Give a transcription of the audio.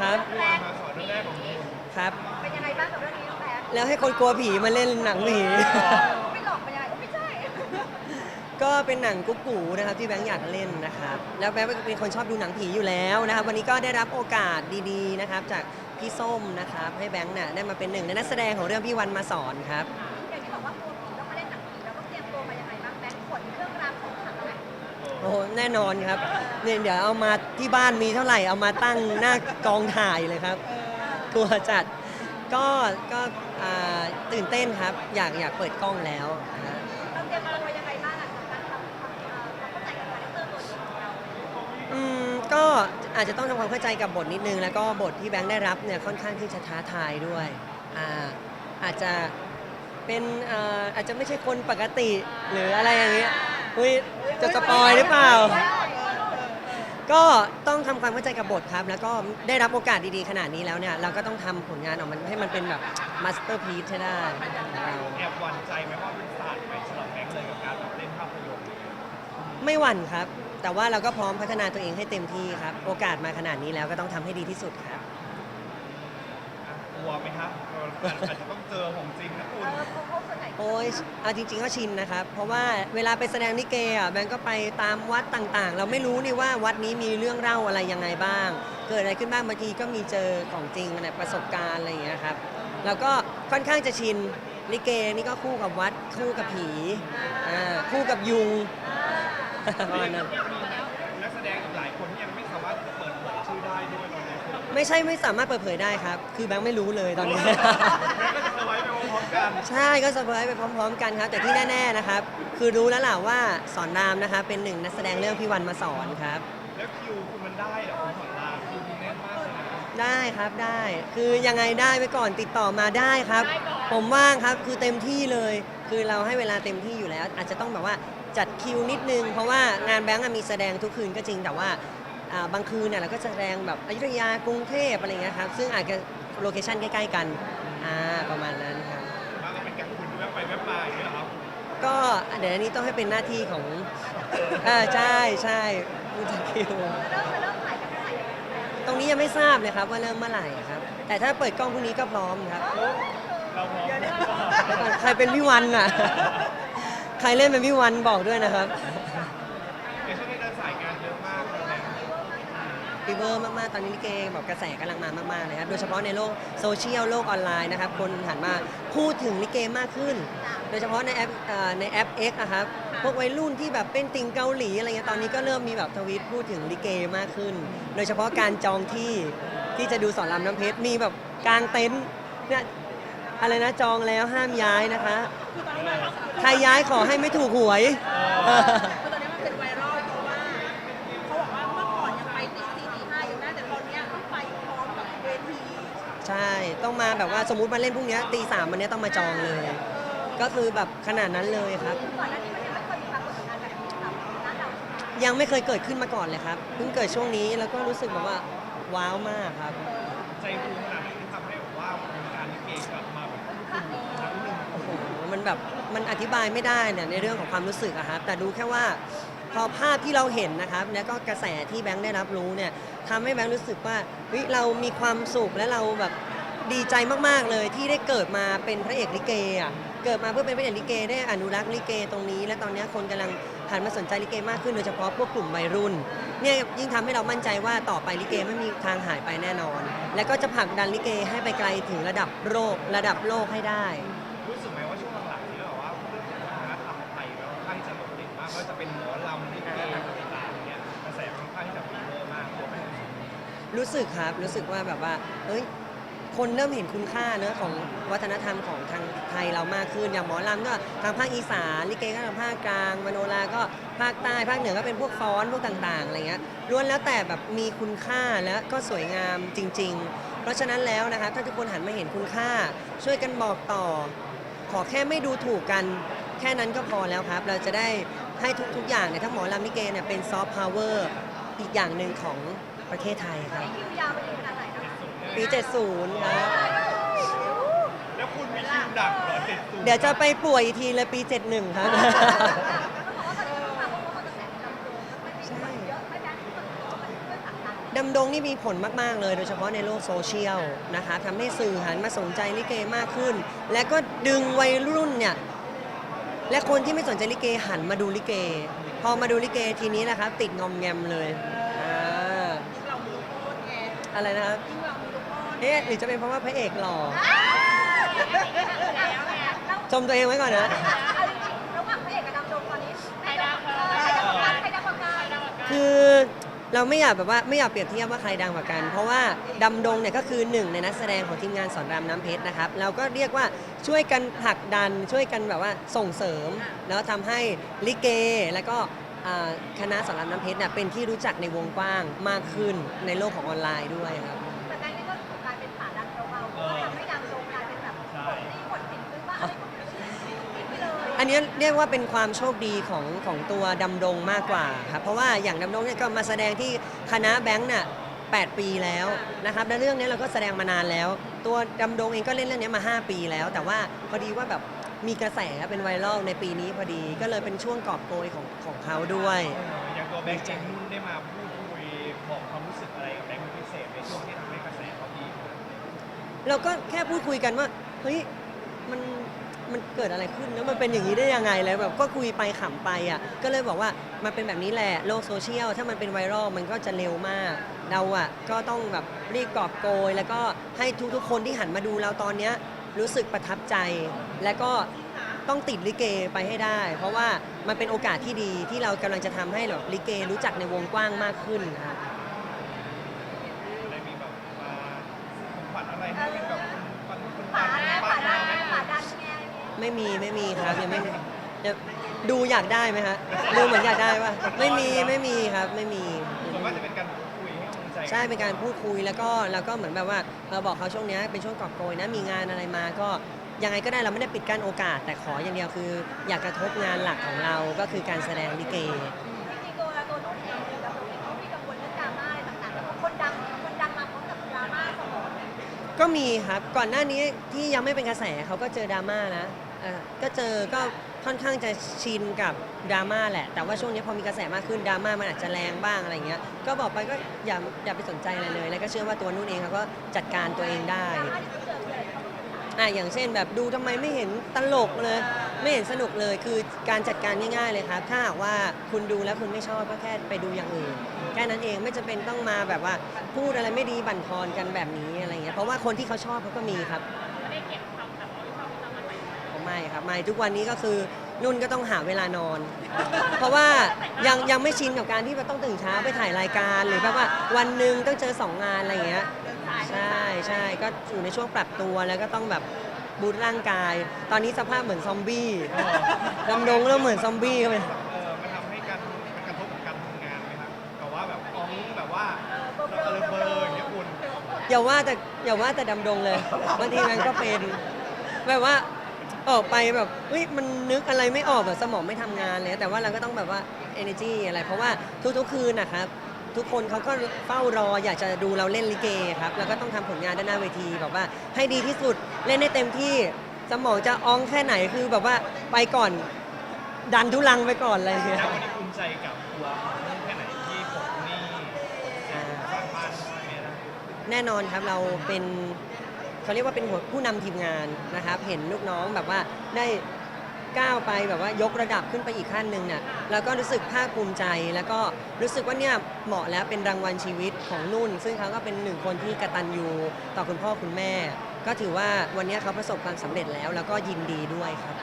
ครับแรกมาขอเรื่องแรกของคุณครับ เป็นยังไงบ้างกับเรื่องนี้น้องแพทแล้วให้คนกลัวผีมาเล่นหนังผี ไม่หลอกเป็นยังไงโอ้ไม่ใช่ก็เป็นหนังกุ๊กกูนะครับที่แบงค์อยากเล่นนะครับ แล้วแบงค์เป็นคนชอบดูหนังผีอยู่แล้วนะครับวันนี้ก็ได้รับโอกาสดีๆนะครับ จากพี่ส้มนะครับ ให้แบงค์เนี่ยได้มาเป็นหนึ่งในนักแสดงของเรื่องพี่วันมาสอนครับ โอ้โหแน่นอนครับเนี่ยเดี๋ยวเอามาที่บ้านมีเท่าไหร่เอามาตั้งหน้ากองถ่ายเลยครับกลัวจัดก็ก็อ่าตื่นเต้นครับ อยากอยากเปิดกล้องแล้วนะ เราเตรียมตัวยังไงบ้างอะกับการทำความเอ่อความเข้าใจกับคาแรคเตอร์ตัวจริงของเราอืมก็อาจจะต้องทำความเข้าใจกับบทนิดนึง แล้วก็บทที่แบงค์ได้รับเนี่ยค่อนข้างที่จะท้าทายด้วยอ่าอาจจะเป็นอ่าอาจจะไม่ใช่คนปกติหรืออะไรอย่างเงี้ย อุ้ยจะสปอยหรือเปล่า ก็ต้องทำความเข้าใจกับบทครับ แล้วก็ได้รับโอกาสดีๆขนาดนี้แล้วเนี่ย เราก็ต้องทำผลงานออกมาให้มันเป็นแบบมาสเตอร์พีซให้ได้ของเราแอบหวั่นใจไหมว่าเป็นศาสตร์ไปสำหรับแบงค์เลยกับการแบบเล่นภาพยนตร์ไม่หวั่นครับ แต่ว่าเราก็พร้อมพัฒนาตัวเองให้เต็มที่ครับ โอกาสมาขนาดนี้แล้วก็ต้องทำให้ดีที่สุดครับ อะกลัวไหมครับเอออาจจะต้องเจอของจริงนะคุณ เออเขาเขาส่วนใหญ่โอ้ยเอาจริง ๆ ก็ชินนะครับ เพราะว่าเวลาไปแสดงลิเกอะแบงก์ก็ไปตามวัดต่างๆ เราไม่รู้นี่ว่าวัดนี้มีเรื่องเล่าอะไรยังไงบ้าง เกิดอะไรขึ้นบ้างบางทีก็มีเจอของจริงนะประสบการณ์อะไรอย่างเงี้ยครับ แล้วก็ค่อนข้างจะชินลิเกนี่ก็คู่กับวัด คู่กับผีอ่าคู่กับยุงประมาณนั้น นักแสดงอีกหลายคนที่ยังไม่สามารถเปิดเผยชื่อได้ด้วยตอนนี้คุณไม่ใช่ไม่สามารถเปิดเผยได้ครับ คือแบงค์ไม่รู้เลยตอนนี้แบงค์ก็จะเอาไว้ไปพ ร้อมๆกันใช่ก็เซอร์ไพรส์ไปพร้อม ๆ กันครับ แต่ที่แน่ๆนะครับ คือรู้แล้วล่ะว่าสอนรามนะคะเป็นหนึ่งนักแสดงเรื่องพี่วันมาสอนครับ แล้วคิวคุณมันได้เหรอคุณสอนรามคิวคุณแน่นมากเลยนะได้ครับได้ คือยังไงได้ไว้ก่อนติดต่อมาได้ครับ ผมว่างครับคือเต็มที่เลย คือเราให้เวลาเต็มที่อยู่แล้ว อาจจะต้องแบบว่าจัดคิวนิดนึง เพราะว่างานแบงก์อะมีแสดงทุกคืนก็จริงแต่ว่าอ่าบางคืนเนี่ยเราก็จะแสดงแบบอยุธยากรุงเทพอะไรเงี้ยครับซึ่งอาจจะโลเคชั่นใกล้ ๆ กันอ่าประมาณนั้น แวบไปแวบมาอย่างนี้เหรอครับก็เดี๋ยวอันนี้ต้องให้เป็นหน้าที่ของเออใช่ใช่ผู้จัดคิวเริ่มจะเริ่มถ่ายกันเมื่อไหร่ยังไงแบงค์ตรงนี้ยังไม่ทราบเลยครับว่าเริ่มเมื่อไหร่ครับ แต่ถ้าเปิดกล้องพรุ่งนี้ก็พร้อมครับเราพร้อมเดี๋ยวก่อนใครเป็นพี่วันอะ ใครเล่นเป็นพี่วันบอกด้วยนะครับ ในช่วงนี้เดินสายงานเยอะมากเลยนะ ฟีเวอร์มากๆ ตอนนี้ลิเกแบบกระแสกำลังมามากๆเลยครับ โดยเฉพาะในโลกโซเชียลโลกออนไลน์นะครับ คนหันมาพูดถึงลิเกมากขึ้น โดยเฉพาะในแอปเอ่อในแอป X อะครับ พวกวัยรุ่นที่แบบเป็นติงเกาหลีอะไรเงี้ย ตอนนี้ก็เริ่มมีแบบทวิตพูดถึงลิเกมากขึ้น โดยเฉพาะการจองที่ที่จะดูสอนรามน้ำเพชร มีแบบกลางเต็นท์เนี่ยอะไรนะจองแล้วห้ามย้ายนะคะ ใครย้ายขอให้ไม่ถูกหวยคือตอ ใช่ ต้องมาแบบว่าสมมุติมาเล่นพรุ่งนี้ตีสามวันนี้ต้องมาจองเลย ก็คือแบบขนาดนั้นเลยครับ ก่อนหน้านี้มันยังไม่เคยมีปรากฏการณ์แบบนี้กับร้านเราใช่ไหมยังไม่เคยเกิดขึ้นมาก่อนเลยครับ เพิ่งเกิดช่วงนี้แล้วก็รู้สึกแบบว่าว้าวมากครับ ใจฟูขนาดนี้ที่ทำให้แบบว่าวงการลิเกกลับมาแบบคุณอีกครั้งหนึ่ง โอ้โหมันแบบมันอธิบายไม่ได้เนี่ยในเรื่องของความรู้สึกอะครับแต่ดูแค่ว่า พอภาพที่เราเห็นนะครับแล้วก็กระแสที่แบงค์ได้รับรู้เนี่ยทำให้แบงค์รู้สึกว่าเฮ้ยเรามีความสุขและเราแบบดีใจมากๆเลยที่ได้เกิดมาเป็นพระเอกลิเกอะเกิดมาเพื่อเป็นพระเอกลิเกได้อนุรักษ์ลิเกตรงนี้ และตอนนี้คนกำลังหันมาสนใจลิเกมากขึ้นโดยเฉพาะพวกกลุ่มวัยรุ่นเนี่ยยิ่งทำให้เรามั่นใจว่าต่อไปลิเกไม่มีทางหายไปแน่นอน และก็จะผลักดันลิเกให้ไปไกลถึงระดับโลกระดับโลกให้ได้ รู้สึกครับรู้สึกว่าแบบว่าเอ้ยคนเริ่มเห็นคุณค่าเนอะของวัฒนธรรมของทางไทยเรามากขึ้น อย่างหมอลำก็ทางภาคอีสานลิเกก็ทางภาคกลางมโนราก็ภาคใต้ภาคเหนือก็เป็นพวกฟ้อนพวกต่างๆอะไรเงี้ยล้วนแล้วแต่แบบมีคุณค่าและก็สวยงามจริง ๆ เพราะฉะนั้นแล้วนะคะถ้าทุกคนหันมาเห็นคุณค่า ช่วยกันบอกต่อ ขอแค่ไม่ดูถูกกัน แค่นั้นก็พอแล้วครับ เราจะได้ให้ทุกๆอย่างเนี่ยทั้งหมอลำลิเกเนี่ยเป็นซอฟต์พาวเวอร์อีกอย่างหนึ่งของ ประเทศไทยครับ คิวยาวไปถึงขนาดไหนนะปี 70 ครับ แล้วคุณมีคิวดักเหรอเจ็ดสูเดี๋ยวจะไปป่วยอีกทีเลยปี 71 ครับต้องบอกว่าตอนนี้เข้ามาเพราะว่ามันกระแสในลำโพงมันมีคนเยอะไม่แพ้ที่คนบอกว่ามันเพื่อนต่างๆดำดงนี่มีผลมาก ๆ เลย โดยเฉพาะในโลกโซเชียลนะคะทำให้สื่อหันมาสนใจลิเกมากขึ้น และก็ดึงวัยรุ่นเนี่ย และคนที่ไม่สนใจลิเกหันมาดูลิเก พอมาดูลิเกทีนี้นะครับ ติดงอมแงมเลยอ่า ยิ่งเรามีลูกโทษไง อะไรนะครับยิ่งเรามีลูกโทษเอ๊ะหรือจะเป็นเพราะว่าพระเอกหล่อแล้วไงแล้วชมตัวเองไว้ก่อนนะเอาจริงๆระหว่างพระเอกกับดำดงตอนนี้ใครดังกว่าใครดังกว่ากันใครดังกว่ากันคือเราไม่อยากแบบว่าไม่อยากเปรียบเทียบว่าใครดังกว่ากัน เพราะว่าดำดงเนี่ยก็คือหนึ่งในนักแสดงของทีมงานสอนรามน้ำเพชรนะครับ เราก็เรียกว่าช่วยกันผลักดันช่วยกันแบบว่าส่งเสริม แล้วทำให้ลิเก แล้วก็ อ่าคณะสอนรามน้ำเพชรเนี่ยเป็นที่รู้จักในวงกว้างมากขึ้นในโลกของออนไลน์ด้วยครับ แต่การนี้ก็ถูกกลายเป็นขาดังเบาๆเพราะว่าทำให้ดำดงกลายเป็นแบบคนที่คนติดซื้อว่าเอ้ยติดไปเลยอันนี้เรียกว่าเป็นความโชคดีของของตัวดำดงมากกว่าครับเพราะว่าอย่างดำดงเนี่ยก็มาแสดงที่คณะแบงค์น่ะ8ปีแล้วนะครับและเรื่องนี้เราก็แสดงมานานแล้ว ตัวดำดงเองก็เล่นเรื่องนี้มา 5 ปีแล้ว แต่ว่าพอดีว่าแบบ มีกระแสเป็นไวรัลในปีนี้พอดี ก็เลยเป็นช่วงกอบโกยของของเขาด้วยอย่างตัวแบงค์เองนุ่นได้มาพูดคุยบอกความรู้สึกอะไรกับแบงค์เป็นพิเศษในช่วงที่ทำให้กระแสเขาดีเราก็แค่พูดคุยกันว่าเฮ้ยมันมันเกิดอะไรขึ้นแล้วมันเป็นอย่างนี้ได้ยังไงแล้วแบบก็คุยไปขำไปอะก็เลยบอกว่ามันเป็นแบบนี้แหละโลกโซเชียลถ้ามันเป็นไวรัลมันก็จะเร็วมาก เราอะก็ต้องแบบรีบกอบโกย แล้วก็ให้ทุกๆคนที่หันมาดูเราตอนเนี้ย รู้สึกประทับใจ และก็ต้องติดลิเกไปให้ได้ เพราะว่ามันเป็นโอกาสที่ดีที่เรากำลังจะทำให้แบบลิเกรู้จักในวงกว้างมากขึ้นครับ ได้มีแบบมาของขวัญอะไรให้เป็นแบบคนคนขาดังแน่บ้าขางดัเรานไหมขาดันไงอะไรเงี้ยไม่มีไม่มีครับยังไม่เดี๋ยวดูอยากได้ไหมฮะดูเหมือนอยากได้ปะไม่มีไม่มีครับไม่มี ส่วนมากจะเป็นการพูดคุย ให้กำลังใจใช่เป็นการพูดคุยแล้วก็แล้วก็เหมือนแบบว่าเราบอกเขาช่วงเนี้ยเป็นช่วงกอบโกยนะมีงานอะไรมาก็ยังไงก็ได้เราไม่ได้ปิดกั้นโอกาส แต่ขออย่างเดียวคือ อยากกระทบงานหลักของเราก็คือการแสดงลิเก จริงๆตัวตัวนุ่นเองหรือดำดงเองเขามีกังวลเรื่องดราม่าอะไรต่างๆแล้วก็คนดังคนดังมาพร้อมกับดราม่าเสมอก็มีครับก่อนหน้านี้ที่ยังไม่เป็นกระแสเขาก็เจอดราม่านะเอ่อก็เจอก็ค่อนข้างจะชินกับดราม่าแหละ แต่ว่าช่วงนี้พอมีกระแสมากขึ้นดราม่ามันอาจจะแรงบ้างอะไรเงี้ย ก็บอกไปก็อย่าอย่าไปสนใจอะไรเลย แล้วก็เชื่อว่าตัวนุ่นเองเขาก็จัดการตัวเองได้อะอะอย่างเช่นแบบดูทำไมไม่เห็นตลกเลย ไม่เห็นสนุกเลยคือการจัดการง่ายๆเลยครับ ถ้าหากว่าคุณดูแล้วคุณไม่ชอบก็แค่ไปดูอย่างอื่น แค่นั้นเองไม่จำเป็นต้องมาแบบว่าพูดอะไรไม่ดีบั่นทอนกันแบบนี้อะไรเงี้ยเพราะว่าคนที่เขาชอบเขาก็มีครับ ไม่ครับไม่ทุกวันนี้ก็คือนุ่นก็ต้องหาเวลานอน เพราะว่ายังยังไม่ชินกับการที่ว่าต้องตื่นเช้าไปถ่ายรายการ หรือแบบว่าวันหนึ่งต้องเจอสองงานอะไรเงี้ยใช่ใช่ก็อยู่ในช่วงปรับตัวแล้วก็ต้องแบบบูตร่างกาย ตอนนี้สภาพเหมือนซอมบี้ดำดงแล้วเหมือนซอมบี้เข้าไปเออมันทำให้การมันกระทบกับการทำงานไหมครับแต่ว่าแบบอ้องแบบว่าเบลเอออเบๆลออย่างเงี้ยคุณอย่าว่าแต่อย่าว่าแต่ดำดงเลยบางทีมันก็เป็นแบบว่า ออกไปแบบเฮ้ยมันนึกอะไรไม่ออกแบบสมองไม่ทำงานเลย แต่ว่าเราก็ต้องแบบว่า energy อะไร เพราะว่าทุกๆคืนนะครับ ทุกคนเขาก็เฝ้ารออยากจะดูเราเล่นลิเกครับแล้วก็ต้องทำผลงานด้านหน้าเวทีแบบว่าให้ดีที่สุดเล่นได้เต็มที่สมองจะอองแค่ไหนคือแบบว่าไปก่อนดันทุลังไปก่อนอะไรอย่างเงี้ย แล้ววันนี้ภูมิใจกับตัวนุ่นแค่ไหนที่ปลดหนี้สร้างบ้านให้แม่ได้แน่นอนครับเราเป็น เขาเรียกว่าเป็นหัวผู้นำทีมงานนะครับ เห็นลูกน้องแบบว่าได้ก้าวไปแบบว่ายกระดับขึ้นไปอีกขั้นหนึ่งเนี่ยแล้วก็รู้สึกภาคภูมิใจ แล้วก็รู้สึกว่าเนี่ยเหมาะแล้วเป็นรางวัลชีวิตของนุ่น ซึ่งเขาก็เป็นหนึ่งคนที่กระตันยูต่อคุณพ่อคุณแม่ ก็ถือว่าวันนี้เขาประสบความสำเร็จแล้ว แล้วก็ยินดีด้วยครับ